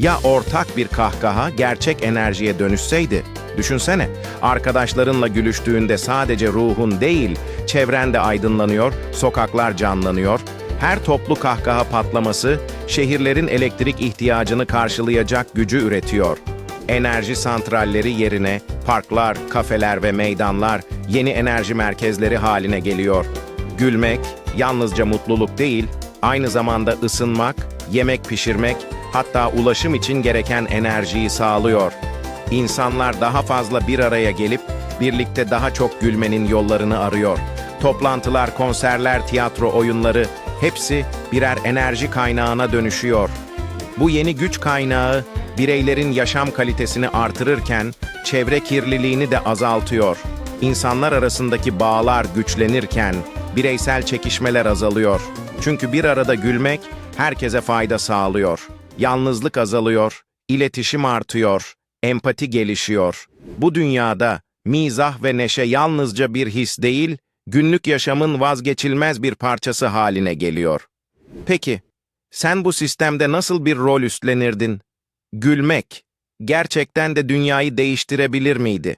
Ya ortak bir kahkaha gerçek enerjiye dönüşseydi? Düşünsene, arkadaşlarınla gülüştüğünde sadece ruhun değil, çevren de aydınlanıyor, sokaklar canlanıyor. Her toplu kahkaha patlaması, şehirlerin elektrik ihtiyacını karşılayacak gücü üretiyor. Enerji santralleri yerine parklar, kafeler ve meydanlar yeni enerji merkezleri haline geliyor. Gülmek yalnızca mutluluk değil, aynı zamanda ısınmak, yemek pişirmek, hatta ulaşım için gereken enerjiyi sağlıyor. İnsanlar daha fazla bir araya gelip birlikte daha çok gülmenin yollarını arıyor. Toplantılar, konserler, tiyatro oyunları hepsi birer enerji kaynağına dönüşüyor. Bu yeni güç kaynağı bireylerin yaşam kalitesini artırırken çevre kirliliğini de azaltıyor. İnsanlar arasındaki bağlar güçlenirken bireysel çekişmeler azalıyor. Çünkü bir arada gülmek herkese fayda sağlıyor. Yalnızlık azalıyor, iletişim artıyor, empati gelişiyor. Bu dünyada mizah ve neşe yalnızca bir his değil, günlük yaşamın vazgeçilmez bir parçası haline geliyor. Peki, sen bu sistemde nasıl bir rol üstlenirdin? Gülmek, gerçekten de dünyayı değiştirebilir miydi?